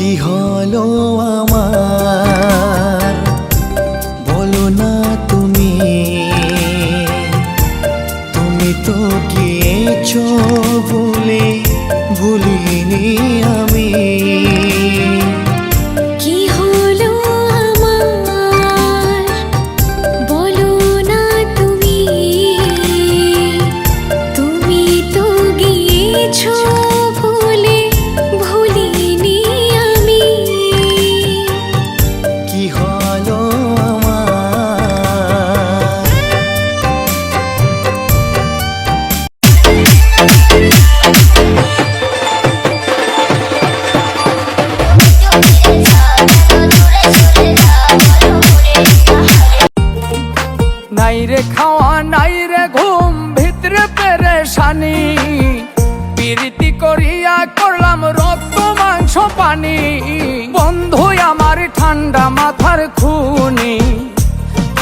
কি হলো আমার? বলো না তুমি। তুমি তো গিয়েছ বলে ভুলিনি আমি। পেরেশানি পিরিতি করিয়া করলাম রক্ত মাংস পানি। বন্ধু আমার ঠান্ডা মাথার খুনি।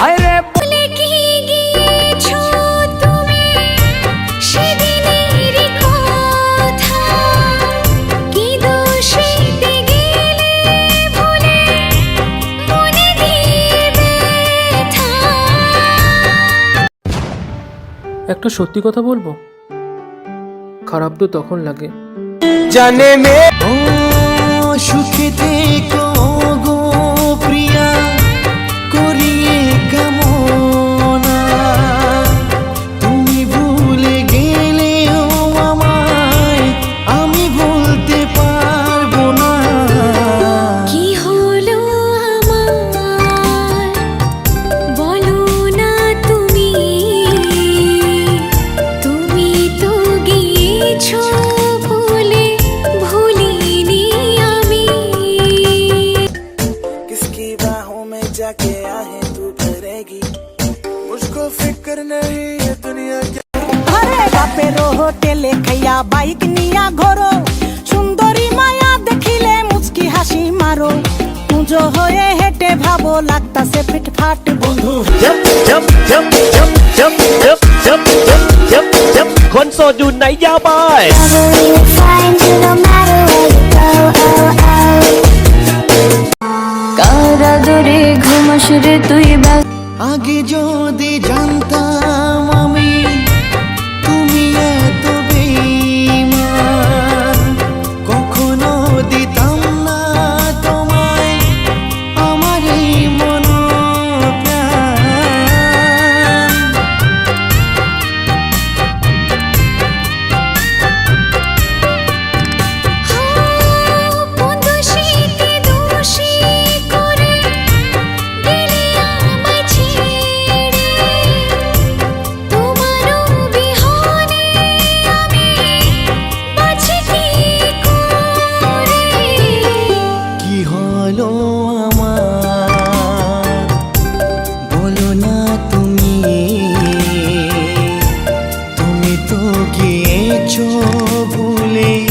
আরে একটা সত্যি কথা বলব? খারাপ তো তখন লাগে। জানে মে সুখে থেকো। फिक्र नहीं ये दुनिया क्या ঘরে বাপের হোটেলে খাইয়া বাইক নিয়া ঘোরো সুন্দরী মায়া দেখিলে মুচকি হাসি মারো পুজো হয়ে হেঁটে ভাবো লাগতাছে ফিটফাট বন্ধু คนโสดอยู่ไหนยาวบอย কারাদরে ঘুমাস রে তুই বা আগে যদি জানতাম আমি গিয়েছ ভুলে